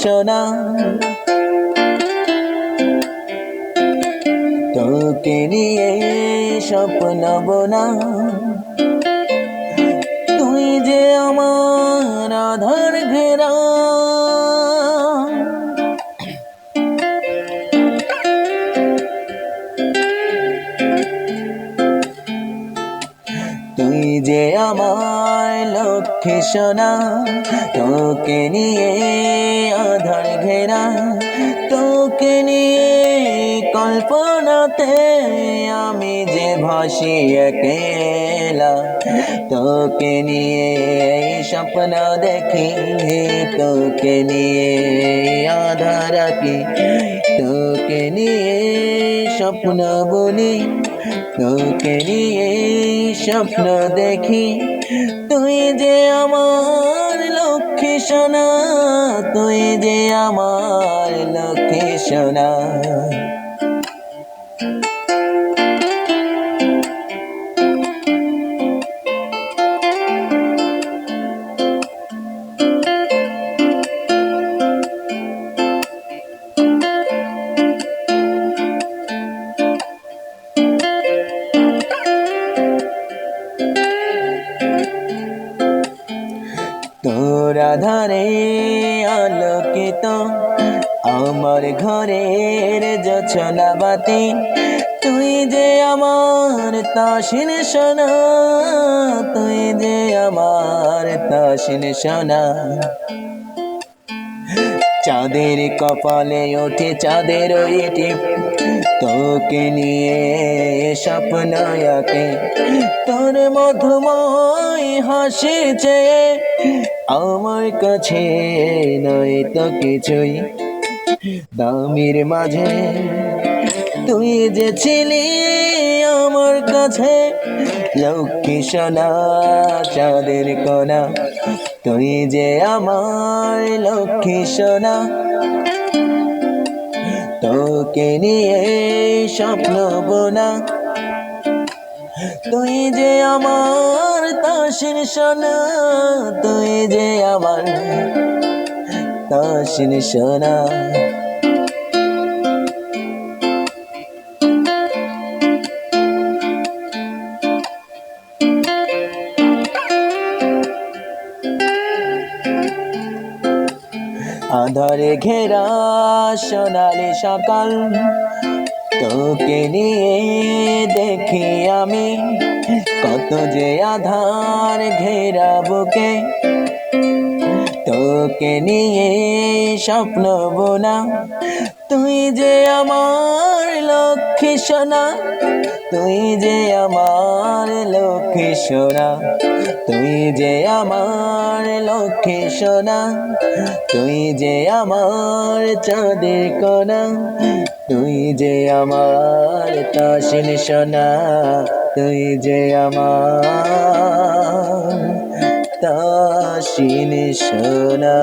সোনা তোকে নিয়ে স্বপ্ন বোনা। যে আমার লক্ষ্মী সোনা, তোকে নিয়ে আধার ঘেরা, তোকে নিয়ে কল্পনাতে আমি যে ভাসি একেলা, তোকে নিয়ে স্বপ্ন দেখি, তোকে নিয়ে আধার কি তোকে নিয়ে স্বপ্ন বলি তোকে নিয়ে স্বপ্ন দেখি। তুই যে আমার লক্ষ্মী সোনা তুই যে আমার লক্ষ্মী সোনা। আধারে আলোকিত। আমার ঘরের জছনা বাতি তুই যে আমার তাসিন সোনা, তুই যে আমার তাসিন সোনা। চাঁদের কপালে ওঠে চাঁদের ইটি। তোকে নিয়ে স্বপ্ন আঁকে। তোর মধুময় হাসি চেয়ে আমার কাছে নয় তো কিছুই। দামির মাঝে তুই যে ছিলি আমার কাছে, লক্ষ্মী সোনা, চাঁদের কোনা। তুই যে আমার লক্ষ্মী সোনা, তোকে নিয়ে স্বপ্ন বোনা। তুই যে আমার তাসির সোনা, তুই যে আমার তাসির সোনা। আধারে ঘেরা সোনালি সকাল তোকে নিয়ে দেখি আমি কত যে আধার ঘেরা বুকে। তোকে নিয়ে স্বপ্ন বোনা। তুই যে আমার লক্ষ্মী সোনা, তুই যে আমার লক্ষ্মী সোনা, তুই যে আমার লক্ষ্মী সোনা, তুই যে আমার চাঁদের কোনা, তুই যে আমার তাসিন সোনা, তুই যে আমার তাসিন সোনা।